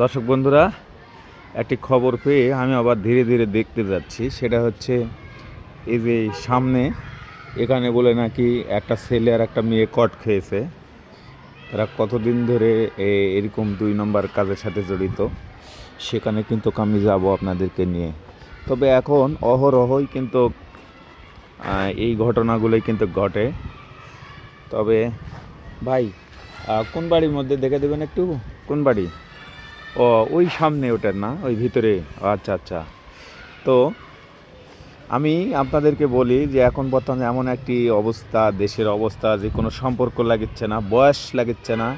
দর্শক বন্ধুরা, একটি খবর পেয়ে আমি আবার ধীরে ধীরে দেখতে যাচ্ছি। সেটা হচ্ছে, এই যে সামনে, এখানে বলে নাকি একটা ছেলে আর একটা মেয়ে কট খেয়েছে। তারা কতদিন ধরে এরকম দুই নম্বর কাজের সাথে জড়িত, সেখানে কিন্তু আমি যাব আপনাদেরকে নিয়ে। তবে এখন অহরহই কিন্তু এই ঘটনাগুলোই কিন্তু ঘটে। তবে, ভাই কোন বাড়ির মধ্যে, দেখে দেবেন একটু? কোন বাড়ি? ও, ওই সামনে ওটার না? ওই ভিতরে? আচ্ছা আচ্ছা। তো, আমি আপনাদেরকে বলি যে এখন বর্তমানে এমন একটি অবস্থা, দেশের অবস্থা যে কোনো সম্পর্ক লাগিচ্ছে না, বয়স লাগিচ্ছে না।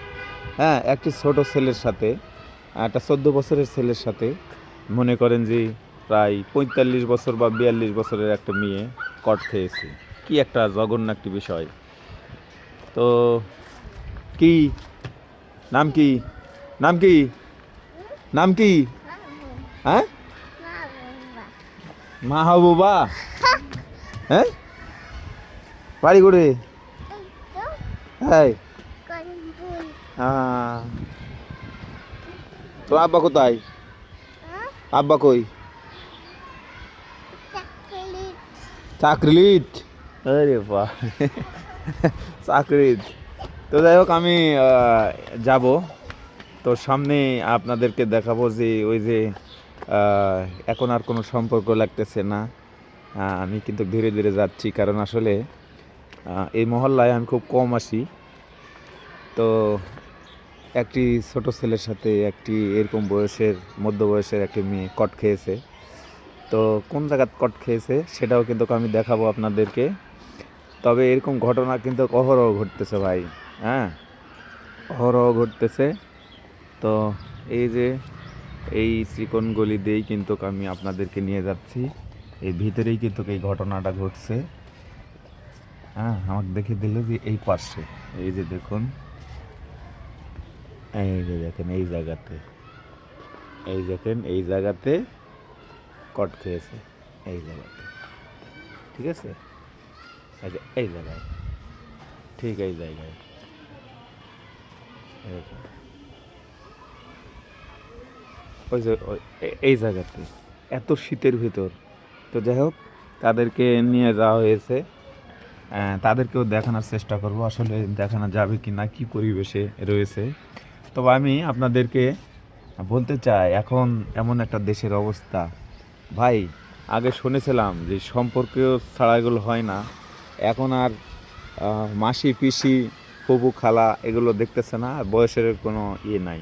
হ্যাঁ একটি ছোট ছেলের সাথে, একটা চোদ্দ বছরের ছেলের সাথে, মনে করেন যে প্রায় পঁয়তাল্লিশ বছর বা বিয়াল্লিশ বছরের একটা মেয়ে কট খেয়েছে। কি একটা জঘন্য একটি বিষয়। তো, কি? নাম কি? নাম কি? নাম কি? হ্যাঁ? মাহবুবা। হ্যাঁ? বাড়ি করে হ্যাঁ। আহ, তো আব্বা কোথায়? আব্বা কই? চাকরিলিত। আরে চাকরিত তো যাই হোক আমি যাব। তো সামনে আপনাদেরকে দেখাবো যে ওই যে এখন আর কোনো সম্পর্ক লাগতেছে না। আমি কিন্তু ধীরে ধীরে যাচ্ছি, কারণ আসলে এই মহল্লায় আমি খুব কম আসি। তো একটি ছোট ছেলের সাথে একটি এরকম বয়সের মধ্য বয়সের একটি মেয়ে কট খেয়েছে। তো কোন জায়গাত কট খেয়েছে সেটাও কিন্তু আমি দেখাবো আপনাদেরকে। তবে এরকম ঘটনা কিন্তু অহরহ ঘটতেছে ভাই হ্যাঁ? অহরহ ঘটতেছে। তো এই যে এই চিকন গলি দিয়েই কিন্তু আমি আপনাদেরকে নিয়ে যাচ্ছি। এই ভিতরেই কিন্তু এই ঘটনাটা ঘটছে। হ্যাঁ আমাকে দেখে দিল যে এই পাশে, এই যে দেখুন। এই যে দেখেন, এই জায়গাতে, এই দেখেন, এই জায়গাতে কট খেয়েছে, এই জায়গাতে। ঠিক আছে? আচ্ছা এই জায়গায়, ঠিক এই জায়গায়। যে। ওই যে এই জায়গাতে, এত শীতের ভিতর। তো যাই হোক, তাদেরকে নিয়ে যাওয়া হয়েছে। তাদেরকেও দেখানোর চেষ্টা করব, আসলে দেখানো যাবে কি না কী পরিবেশে রয়েছে। তবে আমি আপনাদেরকে বলতে চাই, এখন এমন একটা দেশের অবস্থা। ভাই, আগে শুনেছিলাম যে সম্পর্ক ছাড়া এগুলো হয় না। এখন আর মাসি, পিসি ফুপু খালা এগুলো দেখতেছে না বয়সের কোনো ইয়ে নাই।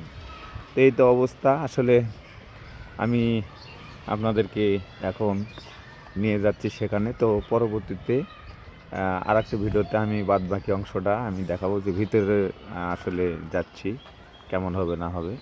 তো এই তো অবস্থা। আসলে আমি আপনাদেরকে এখন নিয়ে যাচ্ছি সেখানে। তো পরবর্তীতে আর একটা ভিডিওতে আমি বাদ বাকি অংশটা আমি দেখাবো যে ভিতরে আসলে যাচ্ছি, কেমন হবে না হবে।